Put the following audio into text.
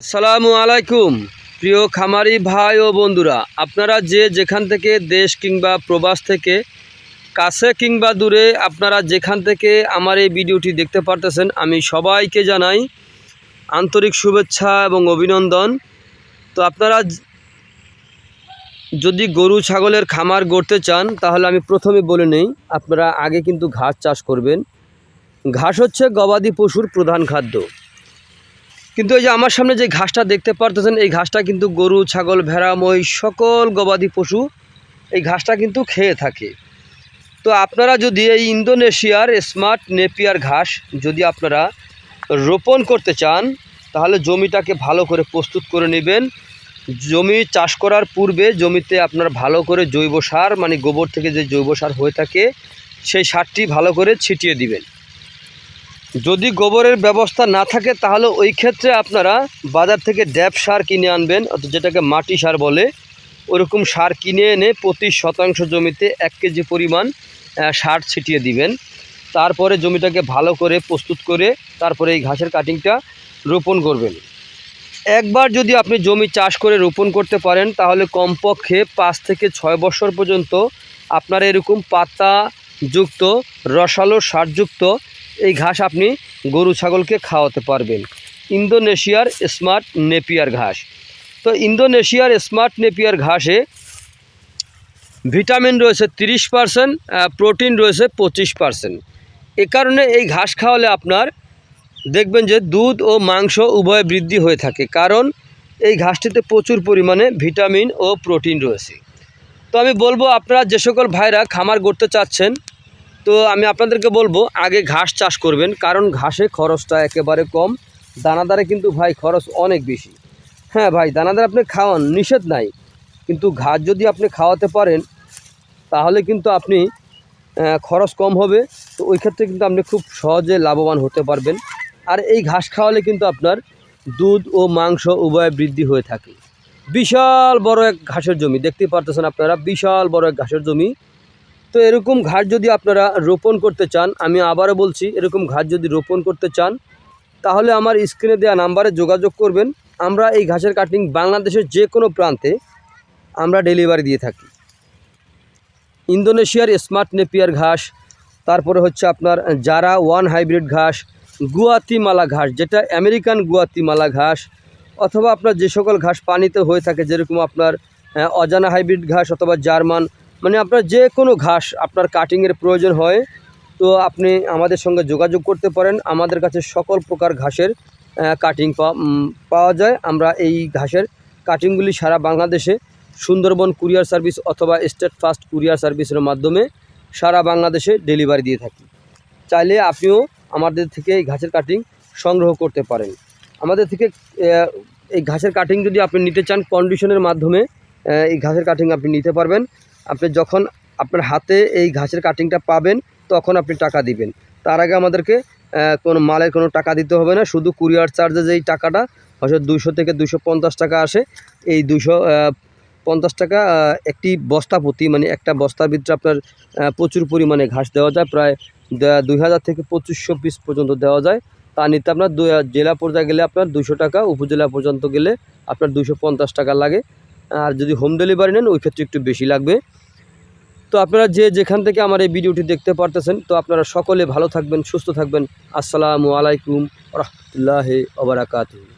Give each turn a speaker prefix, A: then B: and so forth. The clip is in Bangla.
A: আসসালামু আলাইকুম। প্রিয় খামারি ভাই ও বন্ধুরা, আপনারা যে যেখান থেকে দেশ কিংবা প্রবাস থেকে কাছে কিংবা দূরে আপনারা যেখান থেকে আমার এই ভিডিওটি দেখতে পারতেছেন, আমি সবাইকে জানাই আন্তরিক শুভেচ্ছা এবং অভিনন্দন। তো আপনারা যদি গরু, ছাগলের খামার গড়তে চান, তাহলে আমি প্রথমে বলে নেই, আপনারা আগে কিন্তু ঘাস চাষ করবেন। ঘাস হচ্ছে গবাদি পশুর প্রধান খাদ্য। কিন্তু এই যে আমার সামনে যে ঘাসটা দেখতে পারতেছেন, এই ঘাসটা কিন্তু গরু, ছাগল, ভেড়া, মহিষ, সকল গবাদি পশু এই ঘাসটা কিন্তু খেয়ে থাকে। তো আপনারা যদি এই ইন্দোনেশিয়ার স্মার্ট নেপিয়ার ঘাস যদি আপনারা রোপণ করতে চান, তাহলে জমিটাকে ভালো করে প্রস্তুত করে নেবেন। জমি চাষ করার পূর্বে জমিতে আপনার ভালো করে জৈব সার মানে গোবর থেকে যে জৈব সার হয়ে থাকে, সেই সারটি ভালো করে ছিটিয়ে দিবেন। যদি গোবরের ব্যবস্থা না থাকে, তাহলে ওই ক্ষেত্রে আপনারা বাজার থেকে ড্যাপ সার কিনে আনবেন, অর্থাৎ যেটাকে মাটি সার বলে, ওরকম সার কিনে এনে প্রতি শতাংশ জমিতে এক কেজি পরিমাণ সার ছিটিয়ে দিবেন। তারপরে জমিটাকে ভালো করে প্রস্তুত করে তারপরে এই ঘাসের কাটিংটা রোপণ করবেন। একবার যদি আপনি জমি চাষ করে রোপণ করতে পারেন, তাহলে কমপক্ষে পাঁচ থেকে ছয় বছর পর্যন্ত আপনার এরকম পাতা যুক্ত, রসালো সারযুক্ত এই ঘাস আপনি গরু, ছাগলকে খাওয়াতে পারবেন। ইন্দোনেশিয়ার স্মার্ট নেপিয়ার ঘাস। তো ইন্দোনেশিয়ার স্মার্ট নেপিয়ার ঘাসে ভিটামিন রয়েছে তিরিশ পারসেন্ট প্রোটিন রয়েছে পঁচিশ পারসেন্ট। এ কারণে এই ঘাস খাওয়ালে আপনার দেখবেন যে দুধ ও মাংস উভয় বৃদ্ধি হয়ে থাকে। কারণ এই ঘাসটিতে প্রচুর পরিমাণে ভিটামিন ও প্রোটিন রয়েছে। তো আমি বলব, আপনারা যে সকল ভাইরা খামার করতে চাচ্ছেন তো আমি আপনাদেরকে বলব, আগে ঘাস চাষ করবেন, কারণ ঘাসে খরচটা একেবারে কম। দানাদারে কিন্তু ভাই খরচ অনেক বেশি। হ্যাঁ ভাই, দানাদার আপনি খাওয়ান, নিষেধ নাই। কিন্তু ঘাস যদি আপনি খাওয়াতে পারেন, তাহলে কিন্তু আপনি খরচ কম হবে। তো ওই ক্ষেত্রে কিন্তু আপনি খুব সহজে লাভবান হতে পারবেন। আর এই ঘাস খাওয়ালে কিন্তু আপনার দুধ ও মাংস উভয় বৃদ্ধি হয়ে থাকে। বিশাল বড় এক ঘাসের জমি দেখতে পারতেছেন আপনারা, বিশাল বড় এক ঘাসের জমি। তো এরকম ঘাস যদি আপনারা রোপণ করতে চান, আমি আবারও বলছি, এরকম ঘাস যদি রোপণ করতে চান, তাহলে আমার স্ক্রিনে দেওয়া নাম্বারে যোগাযোগ করবেন। আমরা এই ঘাসের কাটিং বাংলাদেশের যে কোনো প্রান্তে আমরা ডেলিভারি দিয়ে থাকি। ইন্দোনেশিয়ার স্মার্ট নেপিয়ার ঘাস, তারপরে হচ্ছে আপনার জারা ওয়ান হাইব্রিড ঘাস, গুয়াতিমালা ঘাস, যেটা আমেরিকান গুয়াতিমালা ঘাস, অথবা আপনার যে সকল ঘাস পানিতে হয়ে থাকে, যেরকম আপনার অজানা হাইব্রিড ঘাস অথবা জার্মান মানে আপনার যে কোনো ঘাস আপনার কাটিংয়ের প্রয়োজন হয়, তো আপনি আমাদের সঙ্গে যোগাযোগ করতে পারেন। আমাদের কাছে সকল প্রকার ঘাসের কাটিং পাওয়া যায়। আমরা এই ঘাসের কাটিংগুলি সারা বাংলাদেশে সুন্দরবন কুরিয়ার সার্ভিস অথবা স্টেট ফাস্ট কুরিয়ার সার্ভিসের মাধ্যমে সারা বাংলাদেশে ডেলিভারি দিয়ে থাকি। চাইলে আপনিও আমাদের থেকে এই ঘাসের কাটিং সংগ্রহ করতে পারেন। আমাদের থেকে এই ঘাসের কাটিং যদি আপনি নিতে চান কন্ডিশনের মাধ্যমে এই ঘাসের কাটিং আপনি নিতে পারবেন। আপনি যখন আপনার হাতে এই ঘাসের কাটিংটা পাবেন, তখন আপনি টাকা দিবেন। তার আগে আমাদেরকে কোনো মালের কোনো টাকা দিতে হবে না, শুধু কুরিয়ার চার্জে যেই টাকাটা, হয়তো দুশো থেকে দুশো পঞ্চাশ টাকা আসে, এই দুশো পঞ্চাশ টাকা একটি বস্তা প্রতি মানে একটা বস্তার ভিতরে আপনার প্রচুর পরিমাণে ঘাস দেওয়া যায়, প্রায় দুই হাজার থেকে পঁচিশশো পিস পর্যন্ত দেওয়া যায়। তা নিতে আপনার জেলা পর্যায়ে গেলে আপনার দুশো টাকা, উপজেলা পর্যন্ত গেলে আপনার দুশো পঞ্চাশ টাকা লাগে। আর যদি হোম ডেলিভারি নেন, ওই ক্ষেত্রে একটু বেশি লাগবে। তো আপনারা যে যেখান থেকে আমার এই ভিডিওটি দেখতে পারতেছেন, তো আপনারা সকলে ভালো থাকবেন, সুস্থ থাকবেন। আসসালামু আলাইকুম রহমতুল্লাহ ওবরাকাতুহ